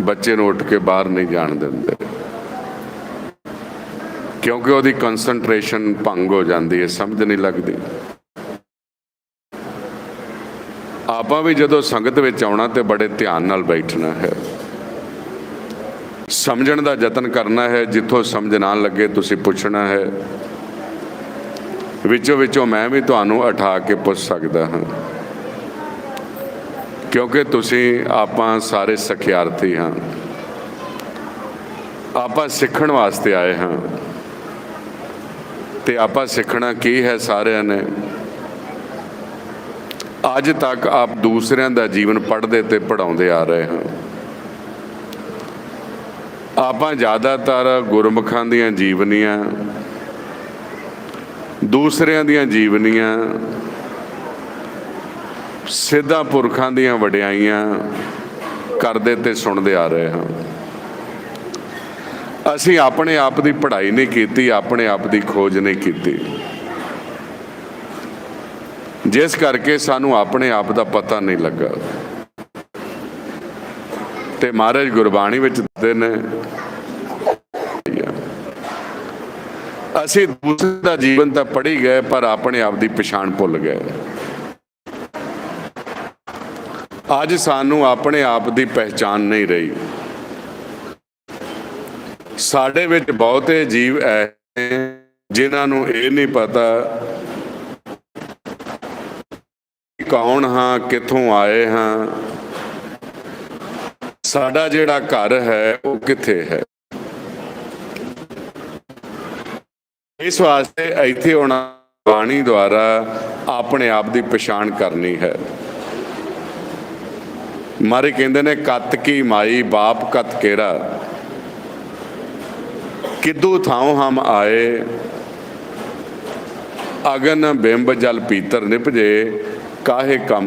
ਬੱਚੇ ਨੂੰ ਉੱਠ ਕੇ ਬਾਹਰ ਨਹੀਂ ਜਾਣ ਦਿੰਦੇ। ਕਿਉਂਕਿ ਉਹਦੀ ਕਨਸੈਂਟਰੇਸ਼ਨ ਭੰਗ ਹੋ ਜਾਂਦੀ ਹੈ, ਸਮਝ ਨਹੀਂ ਲੱਗਦੀ। ਆਪਾਂ ਵੀ ਜਦੋਂ ਸੰਗਤ ਵਿੱਚ ਆਉਣਾ ਤੇ ਬੜੇ ਧਿਆਨ ਨਾਲ ਬੈਠਣਾ ਹੈ। ਸਮਝਣ ਦਾ ਯਤਨ ਕਰਨਾ ਹੈ, ਜਿੱਥੋਂ ਸਮਝ ਨਾ ਲੱਗੇ ਤੁਸੀਂ ਪੁੱਛਣਾ ਹੈ। ਵਿੱਚੋਂ ਵਿੱਚੋਂ ਮੈਂ ਵੀ ਤੁਹਾਨੂੰ ਉਠਾ ਕੇ ਪੁੱਛ ਸਕਦਾ ਹਾਂ। ਕਿਉਂਕਿ ਤੁਸੀਂ ਆਪਾਂ ਸਾਰੇ ਸਖਿਆਰਥੀ ਹਾਂ। ਆਪਾਂ ਸਿੱਖਣ ਵਾਸਤੇ ਆਏ ਹਾਂ। ਤੇ ਆਪਾਂ ਸਿੱਖਣਾ ਕੀ ਹੈ ਸਾਰਿਆਂ ਨੇ? ਅੱਜ ਤੱਕ ਆਪ ਦੂਸਰਿਆਂ ਦਾ ਜੀਵਨ ਪੜ੍ਹਦੇ ਤੇ ਪੜਾਉਂਦੇ ਆ ਰਹੇ ਹਾਂ। ਆਪਾਂ ਜ਼ਿਆਦਾਤਰ ਗੁਰਮੁਖਾਂ ਦੀਆਂ ਜੀਵਨੀਆਂ, ਦੂਸਰਿਆਂ ਦੀਆਂ ਜੀਵਨੀਆਂ ਸਿੱਧਾ ਪੁਰਖਾਂ ਦੀਆਂ ਵਡਿਆਈਆਂ ਕਰਦੇ ਤੇ ਸੁਣਦੇ ਆ ਰਹੇ ਹਾਂ। ਅਸੀਂ ਆਪਣੇ ਆਪ ਦੀ ਪੜ੍ਹਾਈ ਨਹੀਂ ਕੀਤੀ, ਆਪਣੇ ਆਪ ਦੀ ਖੋਜ ਨਹੀਂ ਕੀਤੀ। ਜਿਸ ਕਰਕੇ ਸਾਨੂੰ ਆਪਣੇ ਆਪ ਦਾ ਪਤਾ ਨਹੀਂ ਲੱਗਾ। ਤੇ ਮਹਾਰਾਜ ਗੁਰਬਾਣੀ ਵਿੱਚ ਦੱਸਦੇ ਨੇ, ਅਸੀਂ ਦੂਸਰੇ ਦਾ ਜੀਵਨ ਤਾਂ ਪੜ੍ਹੀ ਗਏ, ਪਰ ਆਪਣੇ ਆਪ ਦੀ ਪਛਾਣ ਭੁੱਲ ਗਏ। ਅੱਜ ਸਾਨੂੰ ਆਪਣੇ ਆਪ ਦੀ ਪਹਿਚਾਨ ਨਹੀਂ ਰਹੀ। ਸਾਡੇ ਵਿੱਚ ਬਹੁਤੇ ਜੀਵ ਐਸੇ ਜਿਨ੍ਹਾਂ ਨੂੰ ਇਹ ਨਹੀਂ ਪਤਾ ਕੌਣ ਹਾਂ, ਕਿੱਥੋਂ ਆਏ ਹਾਂ। ਸਾਡਾ ਜਿਹੜਾ ਘਰ ਹੈ, ਉਹ ਕਿੱਥੇ ਹੈ? ਇਸ ਵਾਸਤੇ ਇੱਥੇ ਉਹਨਾਂ ਬਾਣੀ ਦੁਆਰਾ ਆਪਣੇ ਆਪ ਦੀ ਪਛਾਣ ਕਰਨੀ ਹੈ। ਮਾਰੇ ਕਹਿੰਦੇ ਨੇ, ਕੱਤ ਕੀ ਮਾਈ, ਬਾਪ ਕਤ ਕੇਰਾ ਕਿਦੂ ਥਾਉ ਹਮ ਆਏ? ਅਗਨ ਬਿੰਬ ਜਲ ਪੀਤਰ ਨਿਪਜੇ ਕਾਹੇ ਕੰਮ